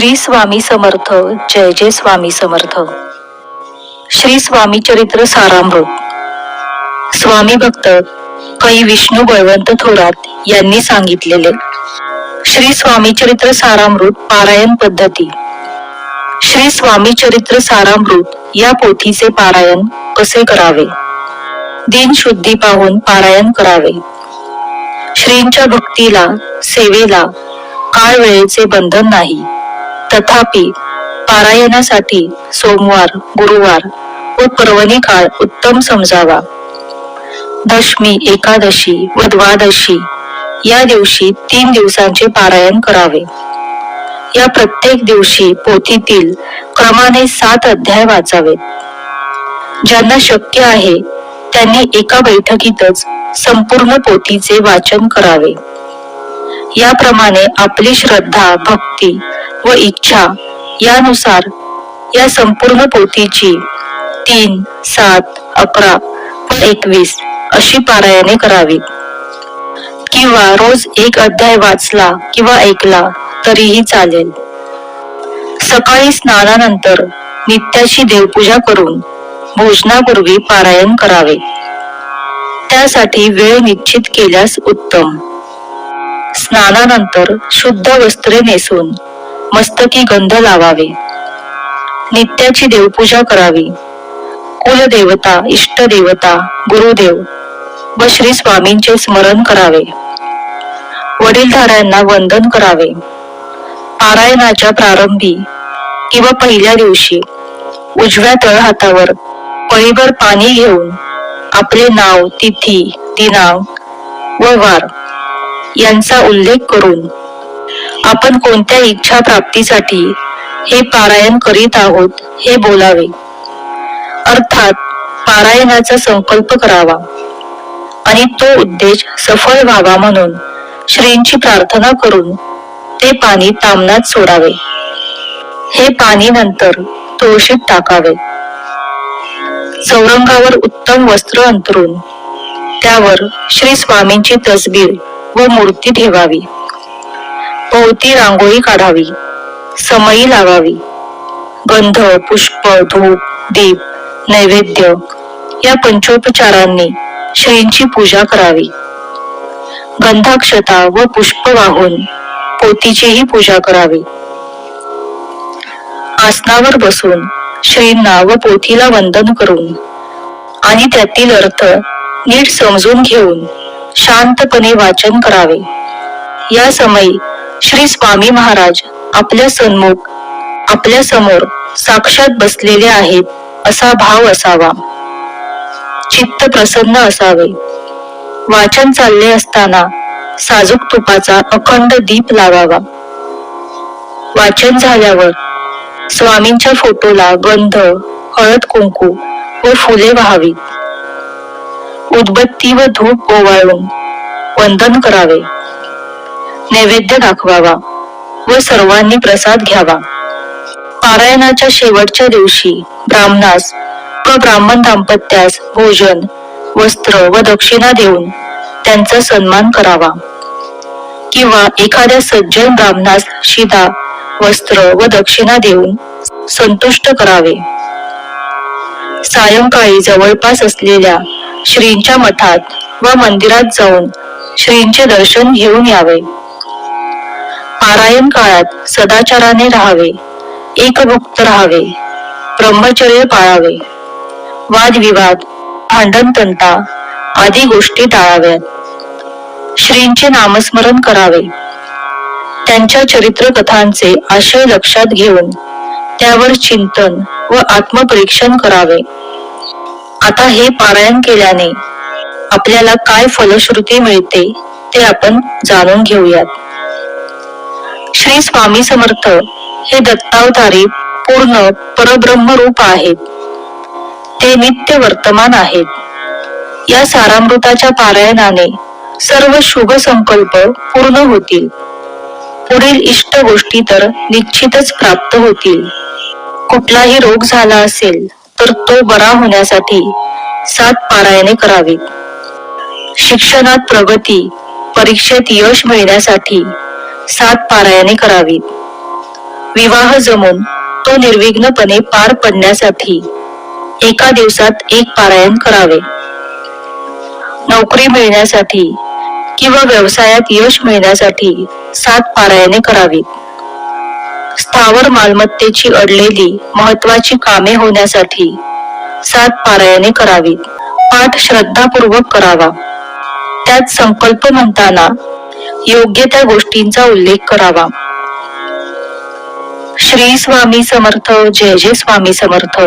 श्री स्वामी समर्थ जय जय स्वामी समर्थ. श्री स्वामी चरित्र सारामृत स्वामी भक्त कै विष्णू बळवंत थोरात यांनी सांगितलेले. श्री स्वामी चरित्र सारामृत पारायण पद्धती. श्री स्वामी चरित्र सारामृत या पोथीचे पारायण कसे करावे? दिन शुद्धी पाहून पारायण करावे. श्रींच्या भक्तीला सेवेला काळ वेळेचे बंधन नाही. तथापि पारायणासाठी सोमवार गुरुवार व पर्वणी काळ उत्तम समजावा. दशमी एकादशी व द्वादशी या दिवशी तीन दिवसांचे पारायण करावे. या प्रत्येक दिवशी पोथीतील क्रमाने सात अध्याय वाचावेत. ज्यांना शक्य आहे त्यांनी एका बैठकीतच संपूर्ण पोथीचे वाचन करावे. याप्रमाणे आपली श्रद्धा भक्ती व इच्छा यानुसार या संपूर्ण पोथीची तीन सात अकरा व एकवीस अशी पारायणे करावी. किंवा रोज एक अध्याय वाचला किंवा ऐकला तरीही चालेल. सकाळी स्नानानंतर नित्याची देवपूजा करून भोजनापूर्वी पारायण करावे. त्यासाठी वेळ निश्चित केल्यास उत्तम. स्नानानंतर शुद्ध वस्त्रे नेसून मस्तकी गंध लावावे. नित्याची देवपूजा करावी. कुलदेवता इष्टदेवता गुरुदेव व श्री स्वामींचे स्मरण करावे. वडीलधाऱ्यांना वंदन करावे. पारायणाच्या प्रारंभी किंवा पहिल्या दिवशी उजव्या तळहातावर पळीभर पाणी घेऊन आपले नाव तिथी दिनांक व वार यांचा उल्लेख करून आपण कोणत्या इच्छा प्राप्तीसाठी हे पारायण करीत आहोत हे बोलावे. अर्थात पारायणाचा संकल्प करावा. आणि तो उद्देश सफल व्हावा म्हणून श्रींची प्रार्थना करून ते पाणी तामनात सोडावे. हे पाणी नंतर तुळशीत टाकावे. चौरंगावर उत्तम वस्त्र अंतरून त्यावर श्री स्वामींची तसबीर व मूर्ती ठेवावी. भोवती रांगोळी काढावी. समई लावावी गंध पुष्प धूप दीप नैवेद्य या पंचोपचारांनी श्रींची पूजा करावी. गंधाक्षता व पुष्प वाहून पोतीचीही पूजा करावी. आसनावर बसून श्रींना व पोथीला वंदन करून आणि त्यातील अर्थ नीट समजून घेऊन शांतपणे वाचन करावे. या समयी श्री स्वामी महाराज आपल्या सन्मुख आपल्यासमोर साक्षात बसलेले आहेत असा भाव असावा. चित्त प्रसन्न असावे. वाचन चालले असताना साजूक तुपाचा अखंड दीप लावावा. वाचन झाल्यावर स्वामींच्या फोटोला गंध हळद कुंकू व फुले व्हावी उदबत्ती व धूप ओवाळून वंदन करावे. नैवेद्य दाखवावा व सर्वांनी प्रसाद घ्यावा. पारायणाच्या शेवटच्या दिवशी ब्राह्मणास व ब्राह्मण दाम्पत्यास भोजन वस्त्र व दक्षिणा देऊन त्यांचा सन्मान करावा. किंवा एखाद्या सज्जन ब्राह्मणास शिदा वस्त्र व दक्षिणा देऊन संतुष्ट करावे. सायंकाळी जवळपास असलेल्या श्रींच्या मठात व मंदिरात जाऊन श्रींचे दर्शन घेऊन यावे. पारायण काळात सदाचाराने राहावे एकभुक्त राहावे ब्रह्मचर्य पाळावे वादविवाद भांडणतंटा आदी गोष्टी टाळाव्यात. श्रींचे नामस्मरण करावे. त्यांच्या चरित्र कथांचे आशय लक्षात घेऊन त्यावर चिंतन व आत्मपरीक्षण करावे. आता हे पारायण केल्याने आपल्याला काय फलश्रुती मिळते ते आपण जाणून घेऊयात. श्री स्वामी समर्थ हे दत्तावतारी पूर्ण परब्रह्म रूप आहेत. ते नित्य वर्तमान आहेत. या सारामृताच्या पारायणाने सर्व शुभ संकल्प पूर्ण होतील. पुढील इष्ट गोष्टी तर निश्चितच प्राप्त होतील. कुठलाही रोग झाला असेल तर तो बरा होण्यासाठी सात पारायणे करावीत. शिक्षणात प्रगती परीक्षेत यश मिळण्यासाठी सात पारायणे करावीत. विवाह जमून तो निर्विघ्नपणे पार पडण्यासाठी एका दिवसात एक पारायण करावे. नोकरी मिळण्यासाठी किंवा व्यवसायात यश मिळण्यासाठी सात पारायणे करावी. स्थावर मालमत्तेची अडलेली महत्वाची कामे होण्यासाठी सात पारायणे करावीत. पाठ श्रद्धापूर्वक करावा. त्यात संकल्प म्हणताना योग्य त्या गोष्टींचा उल्लेख करावा. श्री स्वामी समर्थ जय जय स्वामी समर्थ.